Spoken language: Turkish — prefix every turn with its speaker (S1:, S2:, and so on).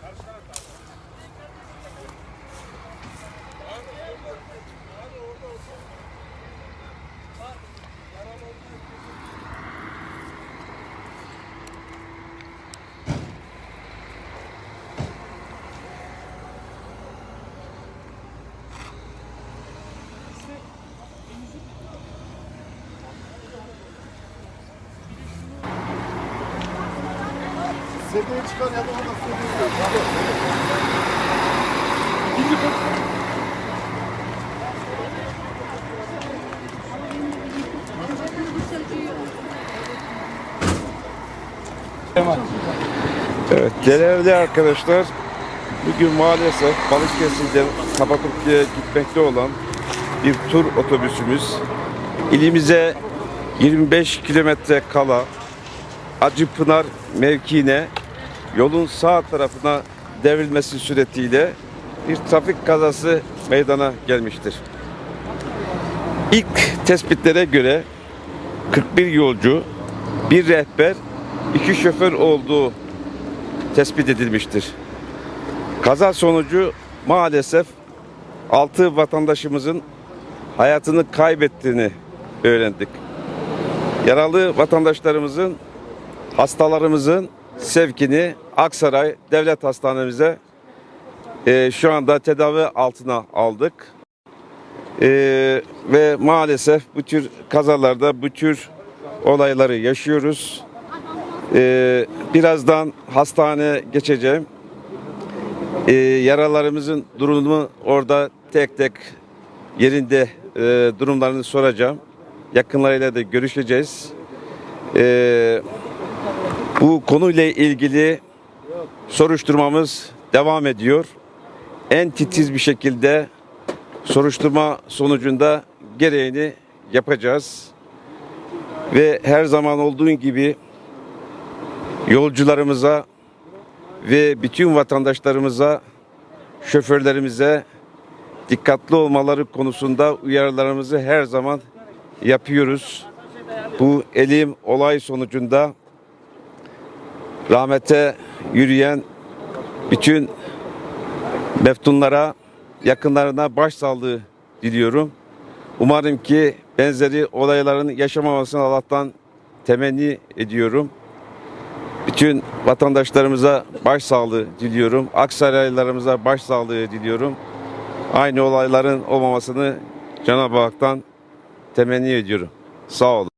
S1: Karşı taraf Sedye çıkar ya da orada sedye
S2: Evet, değerli arkadaşlar, bugün maalesef Balıkesir'den Kapadokya'ya gitmekte olan bir tur otobüsümüz. İlimize 25 kilometre kala Acıpınar mevkiine yolun sağ tarafına devrilmesi suretiyle bir trafik kazası meydana gelmiştir. İlk tespitlere göre 41 yolcu, bir rehber, iki şoför olduğu tespit edilmiştir. Kaza sonucu maalesef 6 vatandaşımızın hayatını kaybettiğini öğrendik. Yaralı vatandaşlarımızın, hastalarımızın sevkini Aksaray Devlet Hastanemize e, şu anda tedavi altına aldık. E, ve maalesef bu tür kazalarda bu tür olayları yaşıyoruz. Ee, birazdan hastane geçeceğim. Ee, yaralarımızın durumu orada tek tek yerinde e, durumlarını soracağım. Yakınlarıyla da görüşeceğiz. Ee, bu konuyla ilgili soruşturmamız devam ediyor. En titiz bir şekilde soruşturma sonucunda gereğini yapacağız. Ve her zaman olduğu gibi yolcularımıza ve bütün vatandaşlarımıza, şoförlerimize dikkatli olmaları konusunda uyarılarımızı her zaman yapıyoruz. Bu elim olay sonucunda rahmete yürüyen bütün meftunlara, yakınlarına başsağlığı diliyorum. Umarım ki benzeri olayların yaşamamasını Allah'tan temenni ediyorum. Bütün vatandaşlarımıza başsağlığı diliyorum. Aksaraylılarımıza başsağlığı diliyorum. Aynı olayların olmamasını Cenab-ı Hak'tan temenni ediyorum. Sağ olun.